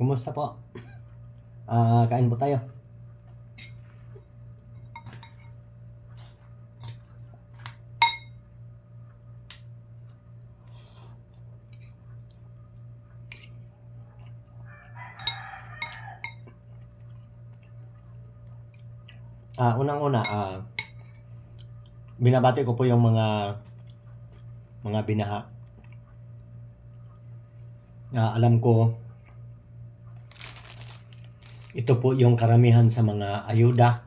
Kumusta po? Ah, kain po tayo. Ah, unang-una, ah, binabati ko po yung mga mga binaha. Ah, alam ko ito po yung karamihan sa mga ayuda.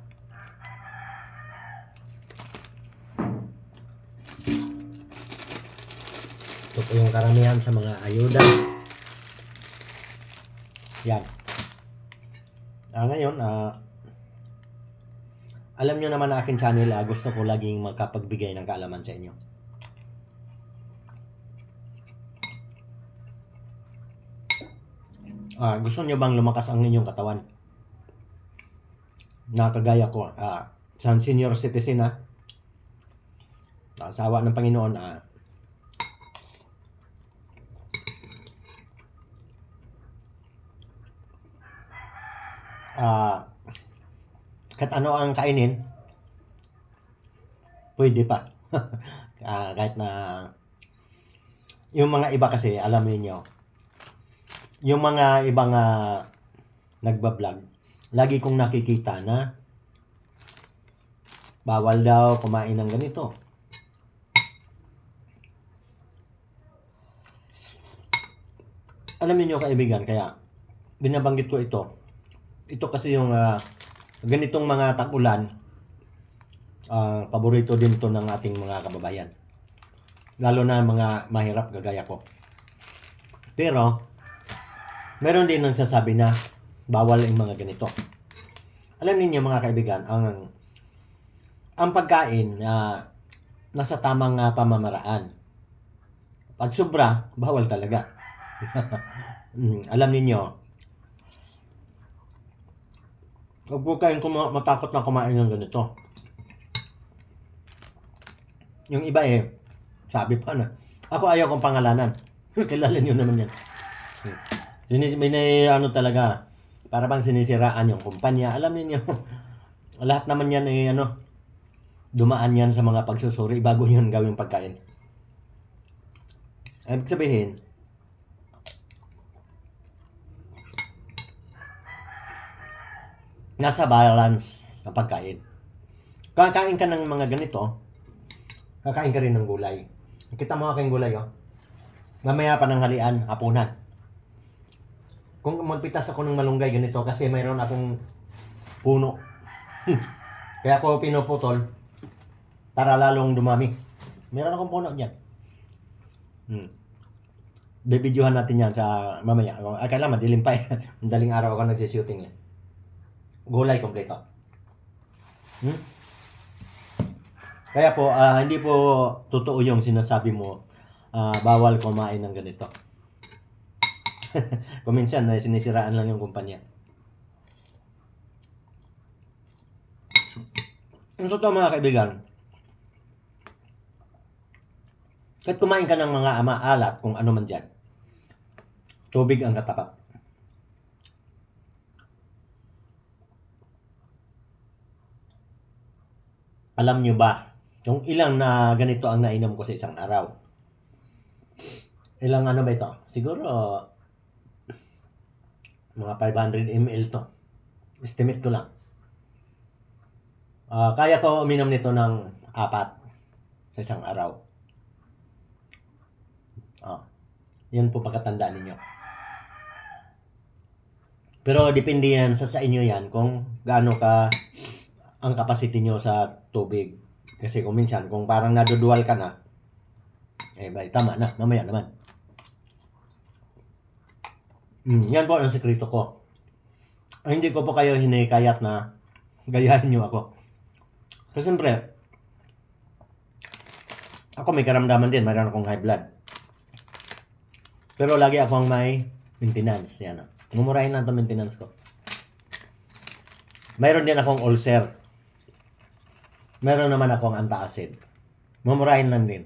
Ito po yung karamihan sa mga ayuda. Yan. Ah, ngayon, ah, alam nyo naman na akin channel, ah, gusto ko laging magkapagbigay ng kaalaman sa inyo. Ah, gusto nyo bang lumakas ang inyong katawan? Na kagaya ko, ah, sa senior citizen na, asawa ng Panginoon, ah, ah, kahit ano ang kainin, pwede pa. Ah, kahit na yung mga iba kasi, alam niyo yung mga ibang uh, nagbablog, lagi kong nakikita na bawal daw kumain ng ganito. Alam niyo kaibigan, kaya binabanggit ko ito. Ito kasi yung ah, ganitong mga tag-ulan, ah, paborito din to ng ating mga kababayan. Lalo na mga mahirap gagaya ko. Pero, meron din nagsasabi na bawal ang mga ganito. Alam niyo mga kaibigan, ang ang pagkain na nasa tamang ah, pamamaraan. Pag sobra, bawal talaga. Mm, alam niyo Huwag po kayong kuma- matakot na kumain ng ganito. Yung iba eh, sabi pa na, ako ayaw kong pangalanan. Kilala niyo naman yan. Sini, may ano talaga, para bang sinisiraan yung kumpanya. Alam niyo lahat naman yan ay ano, dumaan yan sa mga pagsusuri bago yan gawing pagkain. Ibig sabihin, nasa balance sa pagkain. Kakain ka ng mga ganito, kakain ka rin ng gulay. Kita mo aking gulay, oh. Mamaya pa ng halian, hapunan. Kung magpitas ako ng malunggay ganito kasi mayroon akong puno. Kaya ako pinuputol para lalong dumami. Meron akong puno diyan. Hmm. Bibidyohan natin yan sa mamaya. Ay, kailangan madilim pa eh. Madaling araw ako nag-shooting eh. Gulay kompleto. Hmm? Kaya po, ah, hindi po totoo yung sinasabi mo ah, bawal kumain ng ganito. Kung minsan, na sinisiraan lang yung kumpanya. Ang totoo mga kaibigan, kahit kumain ka ng mga ama alat, kung ano man dyan, tubig ang katapat. Alam nyo ba, kung ilang na ganito ang nainom ko sa isang araw? Ilang ano ba ito? Siguro, mga 500 ml to. Estimate ko lang. Ah, kaya ko uminom nito ng apat sa isang araw. Ah, yan po pagkatandaan ninyo. Pero depende yan sa sa inyo yan kung gaano ka ang capacity nyo sa tubig. Kasi kung minsan, kung parang nadudual ka na, eh, bay, tama na, mamaya naman. Mm, yan po ang sekreto ko. Ay, hindi ko po kayo hinikayat na gayahin nyo ako. Kasi siyempre, ako may karamdaman din, mayroon akong high blood. Pero lagi akong may maintenance. Yan. ah. Mumurahin lang ito maintenance ko. Mayroon din akong ulcer. Meron naman akong antacid. Mumurahin lang din.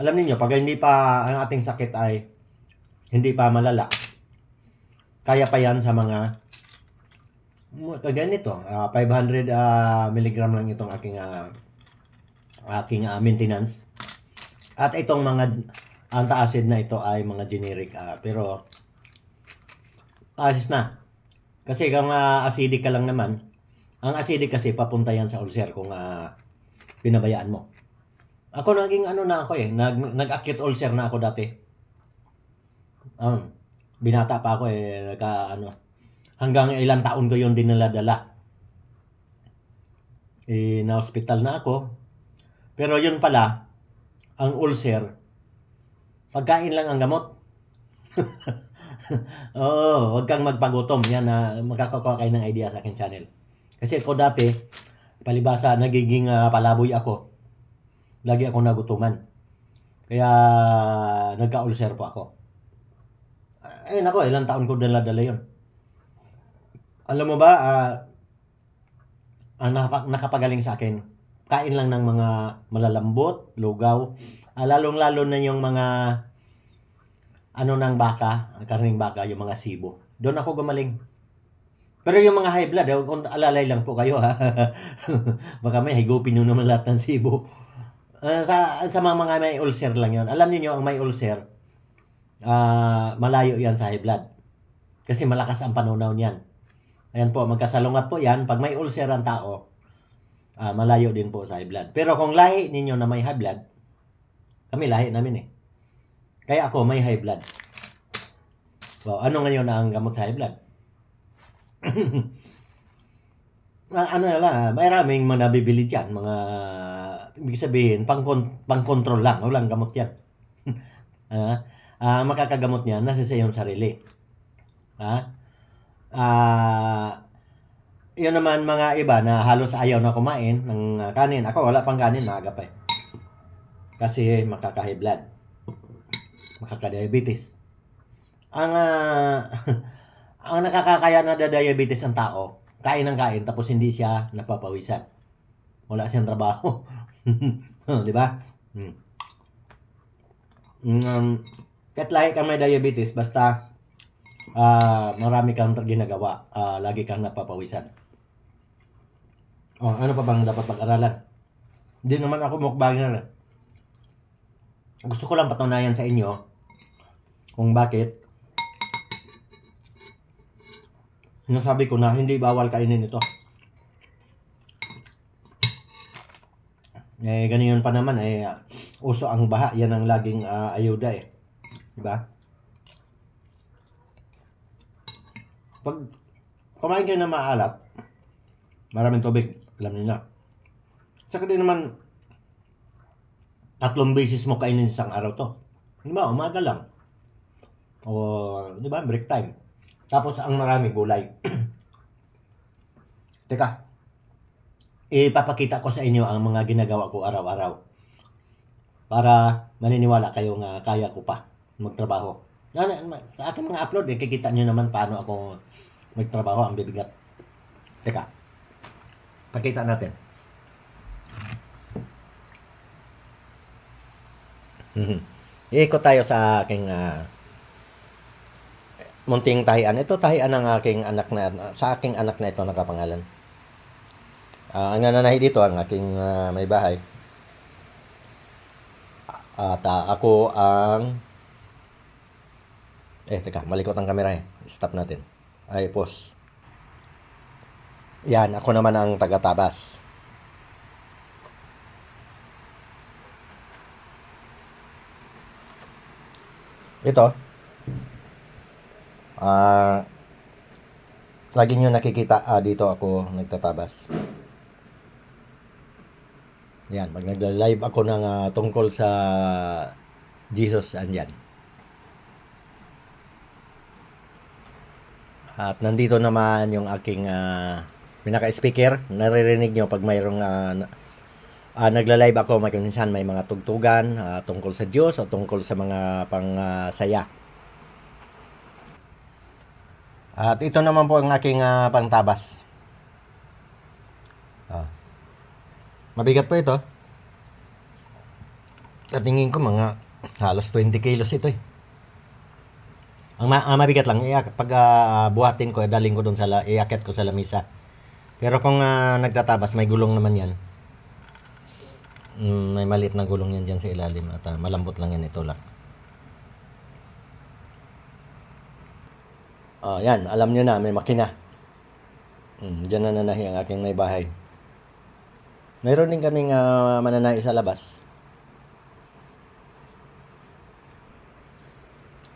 Alam niyo pag hindi pa ang ating sakit ay hindi pa malala, kaya pa yan sa mga kagaya nito, ah, 500 ah, milligram lang itong aking ah, aking ah, maintenance. At itong mga antacid na ito ay mga generic ah, pero asis na. Kasi kung ah, acidic ka lang naman, ang acidic kasi papunta yan sa ulcer kung ah, pinabayaan mo. Ako naging ano na ako eh, nag, nag-acute ulcer na ako dati. Um, binata pa ako eh, nagka ano, hanggang ilang taon ko yung dinala-dala. Eh, na-hospital na ako. Pero yun pala, ang ulcer, pagkain lang ang gamot. Oo, wag kang magpagutom. Yan na magkakakuha kayo ng idea sa akin channel. Kasi ako dati, palibasa, nagiging ah, palaboy ako. Lagi ako nagutuman. Kaya, nagka-ulcer po ako. Ay, nako, ilang taon ko dala-dala yun. Alam mo ba, ah, ang nakapa- nakapagaling sa akin, kain lang ng mga malalambot, lugaw, ah, lalong-lalo na yung mga ano ng baka, karning baka, yung mga sibo. Doon ako gumaling. Pero yung mga high blood, eh, kung alalay lang po kayo ha. Baka may higupin nyo naman lahat ng sibo. Ah, sa, sa mga, mga may ulcer lang yon. Alam niyo ang may ulcer, ah, malayo yan sa high blood. Kasi malakas ang panunaw niyan. Ayan po, magkasalungat po yan. Pag may ulcer ang tao, ah, malayo din po sa high blood. Pero kung lahi ninyo na may high blood, kami lahi namin eh. Kaya ako may high blood. Wow, ano ngayon ang gamot sa high blood? Ah, ano lang, maraming mga nabibili dyan, mga, ibig sabihin, pang, pang control lang, walang gamot yan. ah, ah, makakagamot niya, nasa sa iyong sarili. Ha? Ah, yun naman mga iba na halos ayaw na kumain ng kanin. Ako wala pang kanin, maaga pa eh. Kasi makaka-high blood. Makaka-diabetes. Ang ah, ang nakakakaya na da diabetes ang tao, kain ng kain tapos hindi siya napapawisan. Wala siyang trabaho. di ba? Hmm. Um, kahit lahi kang may diabetes, basta ah marami kang ginagawa, ah, lagi kang napapawisan. Oh, ano pa bang dapat pag-aralan? Hindi naman ako mukbanger. Gusto ko lang patunayan sa inyo kung bakit Sinasabi ko na hindi bawal kainin ito. Eh, ganyan pa naman, eh, uso ang baha. Yan ang laging ah, ayuda eh. Diba? Pag kumain kayo na maalat, maraming tubig, alam niyo na. Tsaka din naman, tatlong beses mo kainin isang araw to. Di ba? Umaga lang. O, di ba? Break time. Tapos ang marami gulay. Teka. Ipapakita ko sa inyo ang mga ginagawa ko araw-araw. Para maniniwala kayo nga kaya ko pa magtrabaho. Sa aking mga upload, eh, kikita nyo naman paano ako magtrabaho ang bibigat. Teka. Pakita natin. Mhm. Iikot tayo sa aking ah, munting tahian. Ito tahian ng aking anak na sa aking anak na ito nakapangalan. Ah, ang nananahi dito ang aking ah, may bahay. At ah, ako ang Eh, teka, malikot ang kamera eh. Stop natin. Ay, pause. Yan, ako naman ang taga-tabas. Ito, ah, lagi nyo nakikita, ah, dito ako nagtatabas. Yan, pag nagla-live ako ng ah, tungkol sa Jesus, andyan. At nandito naman yung aking ah, pinaka-speaker. Naririnig nyo pag mayroong na- ah, nagla-live ako, may minsan may mga tugtugan ah, tungkol sa Diyos o tungkol sa mga pang-saya. At ito naman po ang aking ah, pangtabas. Ah. Mabigat po ito. Sa tingin ko mga halos 20 kilos ito eh. Ang, ma- ang mabigat lang, iyak, pag ah, buhatin ko, daling ko doon sa, la- iakit ko sa lamisa. Pero kung ah, nagtatabas, may gulong naman yan. Mm, may maliit na gulong yan dyan sa ilalim at ah, malambot lang yan itulak. Ah, yan, alam nyo na, may makina. Mm, dyan na nanahi ang aking may bahay. Mayroon din kaming ah, mananahi sa labas.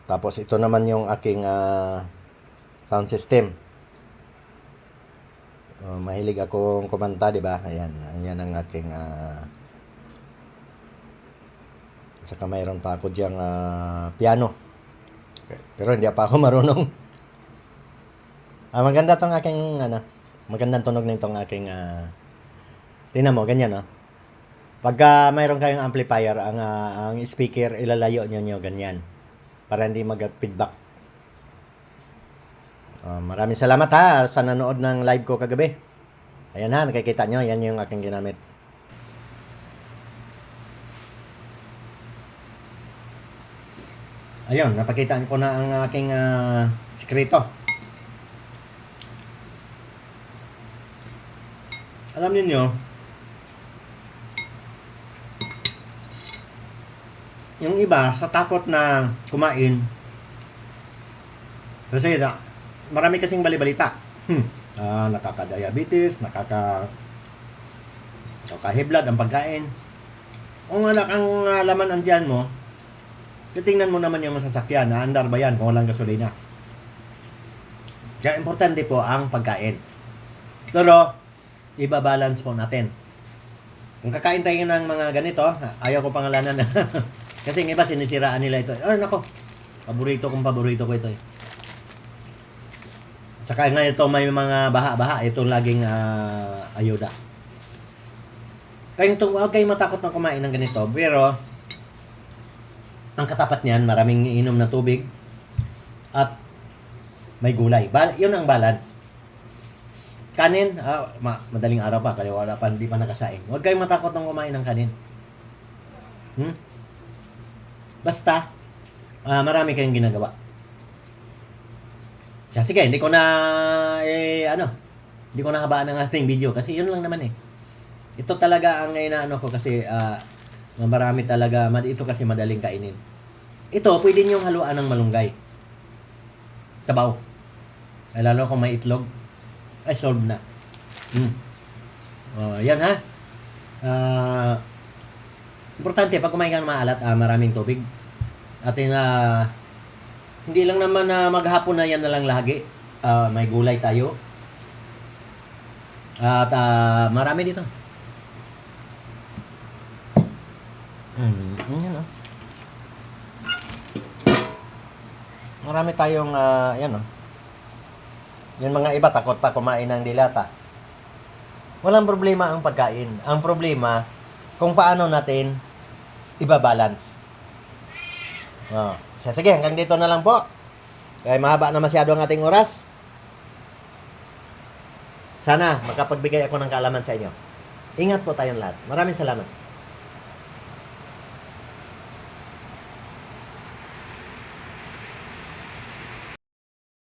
Tapos ito naman yung aking ah, sound system. Oh, mahilig akong kumanta, di ba? Ayan, ayan ang aking ah, Saka mayroon pa ako diyang ah, piano. Pero hindi pa ako marunong. Ah, maganda tong aking ano, magandang tunog nitong aking ah Tingnan mo, ganyan no. Pagka mayroon kayong amplifier, ang ah, ang speaker ilalayo niyo niyo ganyan para hindi mag-feedback. Ah, maraming salamat ha sa nanood ng live ko kagabi. Ayan ha, nakikita nyo, yan yung aking ginamit. Ayun, napakita ko na ang aking ah, sikreto. Alam niyo yung iba sa takot na kumain kasi na, marami kasing balibalita. Hmm. Ah, nakaka-diabetes, nakaka nakaka-high blood ang pagkain. Kung anak ang ah, laman ang tiyan mo, titingnan mo naman yung masasakyan, naandar ba yan kung walang gasolina. Kaya importante po ang pagkain. Pero, ibabalance po natin. Kung kakain tayo ng mga ganito, ayaw ko pangalanan. Kasi yung iba sinisiraan nila ito. Oh, nako. Paborito kong paborito ko ito eh. Saka nga ito may mga baha-baha. Ito laging ah, ayuda. Kaya ito, huwag kayong matakot na kumain ng ganito. Pero, ang katapat niyan, maraming inom na tubig. At may gulay. Bal yun ang balance. Kanin, ah, ma- madaling araw pa, kaya wala pa, hindi pa nakasaing. Huwag kayong matakot ng kumain ng kanin. Hmm? Basta, ah, marami kayong ginagawa. Kaya sige, hindi ko na, eh, ano, hindi ko nahabaan ang ating video kasi yun lang naman eh. Ito talaga ang inaano ko kasi ah, marami talaga, ito kasi madaling kainin. Ito, pwede niyong haluan ng malunggay. Sabaw. Ay, lalo kung may itlog, ay solve na. Hmm. Oh, yan ha. Ah, importante pag kumain ka ng maalat, ah, maraming tubig. At uh, hindi lang naman na maghapon na yan na lang lagi. Ah, may gulay tayo. At ah, marami dito. Mm, yan oh. Marami tayong ah, yan oh. Yung mga iba takot pa kumain ng dilata. Walang problema ang pagkain. Ang problema kung paano natin ibabalance. Oh. Sige, hanggang dito na lang po. Kaya mahaba na masyado ang ating oras. Sana makapagbigay ako ng kaalaman sa inyo. Ingat po tayong lahat. Maraming salamat.